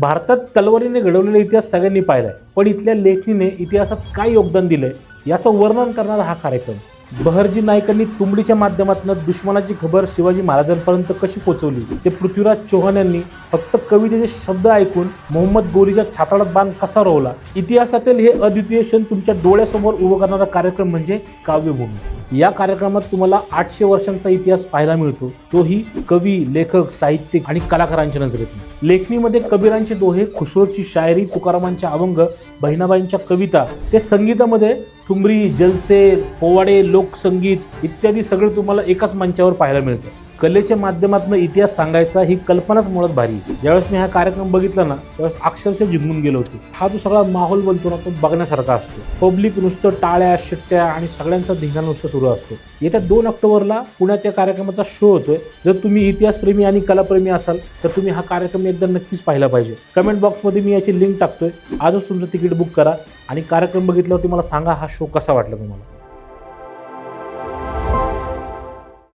भारतात तलवारीने घडवलेला इतिहास सगळ्यांनी पाहिलाय. पण इथल्या लेखणीने इतिहासात काय योगदान दिलंय याचं वर्णन करणारा हा कार्यक्रम. बहरजी नाईकांनी तुंबडीच्या माध्यमातून दुश्मनाची खबर शिवाजी महाराजांपर्यंत कशी पोहोचवली ते पृथ्वीराज चौहान यांनी फक्त कवितेचे शब्द ऐकून मोहम्मद गोरीच्या छाताळात बाण कसा रोवला? इतिहासातील हे अद्वितीय क्षण तुमच्या डोळ्यासमोर उभं करणारा कार्यक्रम म्हणजे काव्यभूमी. या कार्यक्रमात तुम्हाला आठशे वर्षांचा इतिहास पाहायला मिळतो. तोही कवी लेखक साहित्यिक आणि कलाकारांच्या नजरेत लेखणीमध्ये कबीरांचे दोहे खुसरोची शायरी तुकारामांच्या अभंग बहिणाबाईंच्या कविता ते संगीतामध्ये ठुमरी जलसे पोवाडे लोकसंगीत इत्यादी सगळं तुम्हाला एकाच मंचावर पाहायला मिळतं. कलेच्या माध्यमातून इतिहास सांगायचा ही कल्पनाच मुळात भारी. ज्यावेळेस मी हा कार्यक्रम बघितला ना त्यावेळेस अक्षरशः जिंकून गेलो होतो. हा जो सगळा माहोल बनतो ना तो बघण्यासारखा असतो. पब्लिक नुसतं टाळ्या शिट्ट्या आणि सगळ्यांचा धिंगा नुसतं सुरू असतो. येत्या दोन ऑक्टोबरला पुण्यात या कार्यक्रमाचा शो होतोय. जर तुम्ही इतिहासप्रेमी आणि कलाप्रेमी असाल तर तुम्ही हा कार्यक्रम एकदा नक्कीच पाहिला पाहिजे. कमेंट बॉक्समध्ये मी याची लिंक टाकतोय. आजच तुमचं तिकीट बुक करा आणि कार्यक्रम बघितल्यावरती मला सांगा हा शो कसा वाटला तुम्हाला.